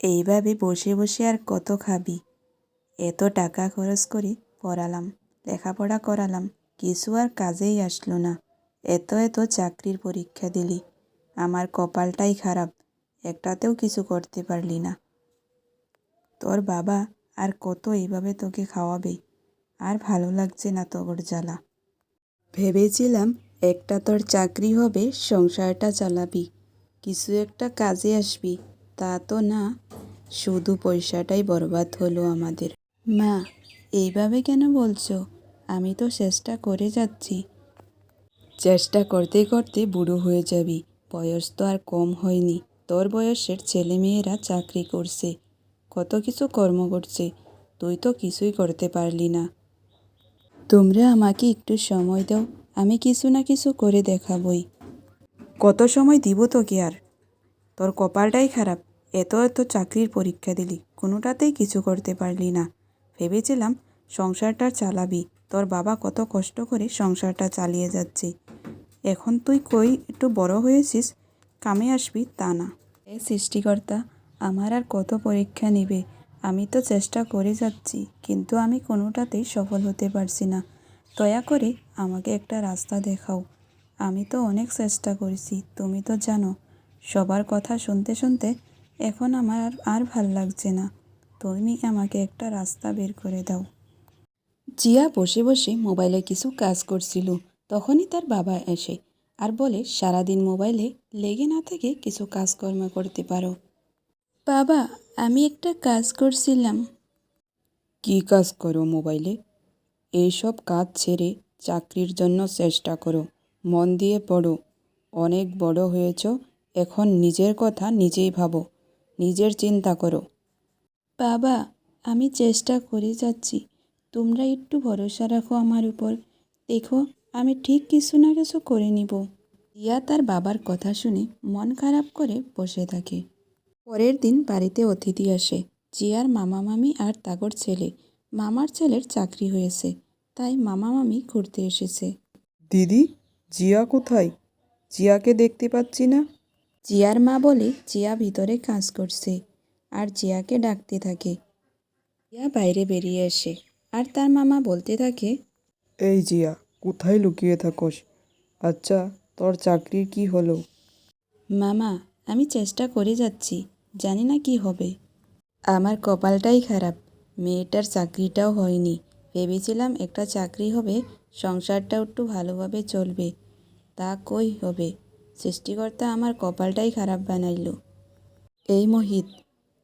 এইভাবে বসে বসে আর কত খাবি? এত টাকা খরচ করে পড়ালাম, লেখাপড়া করালাম, কিছু আর কাজেই আসলো না। এত এত চাকরির পরীক্ষা দিলি, আমার কপালটাই খারাপ, একটাতেও কিছু করতে পারলি না। তোর বাবা আর কত এইভাবে তোকে খাওয়াবে, আর ভালো লাগছে না তোর জ্বালা। ভেবেছিলাম একটা তোর চাকরি হবে, সংসারটা চালাবি, কিছু একটা কাজে আসবি তা তো না, শুধু পয়সাটাই বরবাদ হলো আমাদের। মা, এইভাবে কেন বলছো? আমি তো চেষ্টা করে যাচ্ছি। চেষ্টা করতে করতে বুড়ো হয়ে যাবি। বয়স তো আর কম হয়নি। তোর বয়সের ছেলেমেয়েরা চাকরি করছে। কত কিছু কর্ম করছে। তুই তো কিছুই করতে পারলি না। তোমরা আমাকে একটু সময় দাও। আমি কিছু না কিছু করে দেখাবই। কত সময় দিব তোকে আর? তোর কপালটাই খারাপ। এত এত চাকরির পরীক্ষা দিলি, কোনোটাতেই কিছু করতে পারলি না। ভেবেছিলাম সংসারটা চালাবি, তোর বাবা কত কষ্ট করে সংসারটা চালিয়ে যাচ্ছে। এখন তুই কই, একটু বড় হয়েছিস, কামে আসবি তা না। এ সৃষ্টিকর্তা, আমার আর কত পরীক্ষা নিবে? আমি তো চেষ্টা করে যাচ্ছি, কিন্তু আমি কোনোটাতেই সফল হতে পারছি না। দয়া করে আমাকে একটা রাস্তা দেখাও। আমি তো অনেক চেষ্টা করেছি, তুমি তো জানো। সবার কথা শুনতে শুনতে এখন আমার আর ভালো লাগছে না। তুমি আমাকে একটা রাস্তা বের করে দাও। জিয়া বসে বসে মোবাইলে কিছু কাজ করছিল। তখনই তার বাবা এসে আর বলে, সারাদিন মোবাইলে লেগে না থেকে কিছু কাজকর্ম করতে পারো। বাবা, আমি একটা কাজ করছিলাম। কি কাজ করো মোবাইলে? এইসব কাজ ছেড়ে চাকরির জন্য চেষ্টা করো। মন দিয়ে পড়ো। অনেক বড় হয়েছ, এখন নিজের কথা নিজেই ভাবো। নিজের চিন্তা করো। বাবা, আমি চেষ্টা করে যাচ্ছি। তোমরা একটু ভরসা রাখো আমার উপর। দেখো, আমি ঠিক কিছু না কিছু করে নিব। রিয়া তার বাবার কথা শুনে মন খারাপ করে বসে থাকে। পরের দিন বাড়িতে অতিথি আসে। জিয়ার মামা মামি আর তাগর ছেলে। মামার ছেলের চাকরি হয়েছে, তাই মামা মামি ঘুরতে এসেছে। দিদি, জিয়া কোথায়? জিয়াকে দেখতে পাচ্ছি না। জিয়ার মা বলে জিয়া ভিতরে কাজ করছে আর জিয়াকে ডাকতে থাকে। জিয়া বাইরে বেরিয়ে আসে আর তার মামা বলতে থাকে এই জিয়া কোথায় লুকিয়ে থাকোস? আচ্ছা তোর চাকরির কি হলো? মামা আমি চেষ্টা করে যাচ্ছি জানি না কি হবে। আমার কপালটাই খারাপ মেয়েটার চাকরিটাও হয়নি। ভেবেছিলাম একটা চাকরি হবে সংসারটাও একটু ভালোভাবে চলবে। তা কই হবে? সৃষ্টিকর্তা আমার কপালটাই খারাপ বানাইল। এই মোহিত,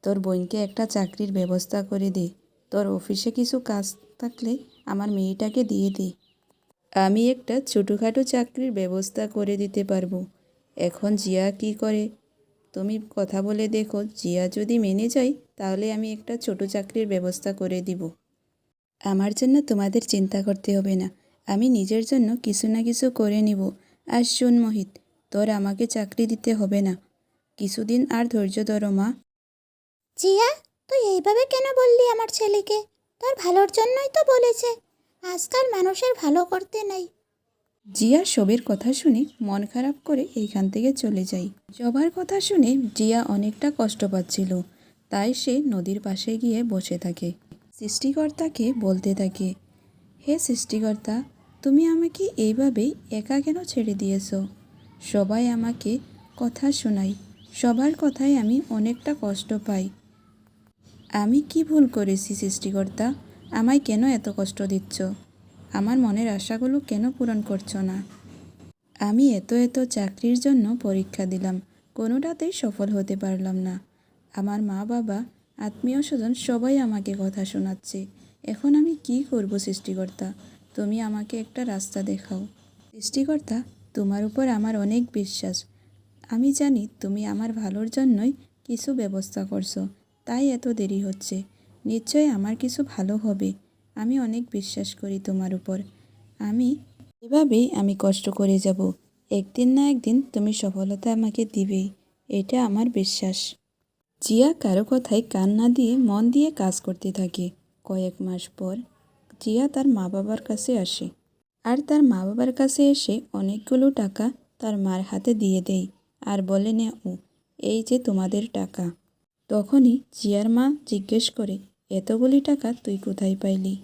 তোর বোনকে একটা চাকরির ব্যবস্থা করে দে। তোর অফিসে কিছু কাজ থাকলে আমার মেয়েটাকে দিয়ে দে। আমি একটা ছোটোখাটো চাকরির ব্যবস্থা করে দিতে পারব। এখন জিয়া কি করে? তুমি কথা বলে দেখো, জিয়া যদি মেনে যায়, তাহলে আমি একটা ছোট চাকরির ব্যবস্থা করে দিব। আমার জন্য তোমাদের চিন্তা করতে হবে না। আমি নিজের জন্য কিছু না কিছু করে নিব। আর শোন মোহিত তোর আমাকে চাকরি দিতে হবে না। কিছুদিন আর ধৈর্য ধরো মা। জিয়া তুই এইভাবে কেন বললি আমার ছেলেকে? তোর ভালোর জন্যই তো বলেছে। আজকাল মানুষের ভালো করতে নাই। জিয়া সবের কথা শুনে মন খারাপ করে এইখান থেকে চলে যাই জবার কথা শুনে জিয়া অনেকটা কষ্ট পাচ্ছিল। তাই সে নদীর পাশে গিয়ে বসে থাকে। সৃষ্টিকর্তাকে বলতে থাকে হে সৃষ্টিকর্তা তুমি আমাকে এইভাবেই একা কেন ছেড়ে দিয়েছ? সবাই আমাকে কথা শোনায়। সবার কথায় আমি অনেকটা কষ্ট পাই। আমি কি ভুল করেছি সৃষ্টিকর্তা? আমায় কেন এত কষ্ট দিচ্ছ? আমার মনের আশাগুলো কেন পূরণ করছ না? আমি এত এত চাকরির জন্য পরীক্ষা দিলাম, কোনোটাতেই সফল হতে পারলাম না। আমার মা বাবা, আত্মীয় স্বজন সবাই আমাকে কথা শোনাচ্ছে। এখন আমি কি করব সৃষ্টিকর্তা? তুমি আমাকে একটা রাস্তা দেখাও। সৃষ্টিকর্তা তোমার উপর আমার অনেক বিশ্বাস। আমি জানি তুমি আমার ভালোর জন্যই কিছু ব্যবস্থা করছ, তাই এত দেরি হচ্ছে। নিশ্চয়ই আমার কিছু ভালো হবে, আমি অনেক বিশ্বাস করি তোমার উপর। আমি এভাবেই আমি কষ্ট করে যাব। একদিন না একদিন তুমি সফলতা আমাকে দিবেই এটা আমার বিশ্বাস। জিয়া কারও কথায় কান না দিয়ে মন দিয়ে কাজ করতে থাকে। কয়েক মাস পর জিয়া তার মা বাবার কাছে আসে। আর তার মা বাবার কাছে এসে অনেকগুলো টাকা তার মার হাতে দিয়ে দেয় আর বলে নে ও এই যে তোমাদের টাকা। তখনই জিয়ার মা জিজ্ঞেস করে, এতগুলি টাকা তুই কোথায় পাইলি?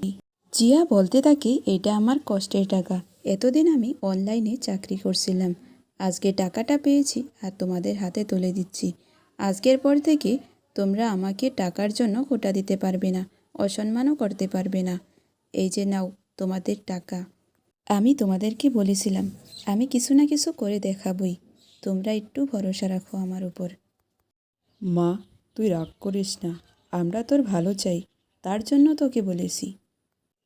জিয়া বলতে থাকে এটা আমার কষ্টের টাকা। এতদিন আমি অনলাইনে চাকরি করছিলাম। আজকে টাকাটা পেয়েছি আর তোমাদের হাতে তুলে দিচ্ছি। আজকের পর থেকে তোমরা আমাকে টাকার জন্য খোটা দিতে পারবে না, অসম্মানও করতে পারবে না। এই যে নাও তোমাদের টাকা। আমি তোমাদেরকে বলেছিলাম আমি কিছু না কিছু করে দেখাবই। তোমরা একটু ভরসা রাখো আমার উপর। মা তুই রাগ করিস না আমরা তোর ভালো চাই তার জন্য তোকে বলেছি।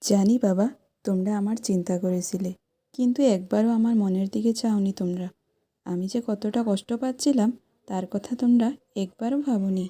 জানি বাবা তোমরা আমার চিন্তা করেছিলে কিন্তু একবারও আমার মনের দিকে চাওনি তোমরা। আমি যে কতটা কষ্ট পাচ্ছিলাম তার কথা তোমরা একবারও ভাবোনি।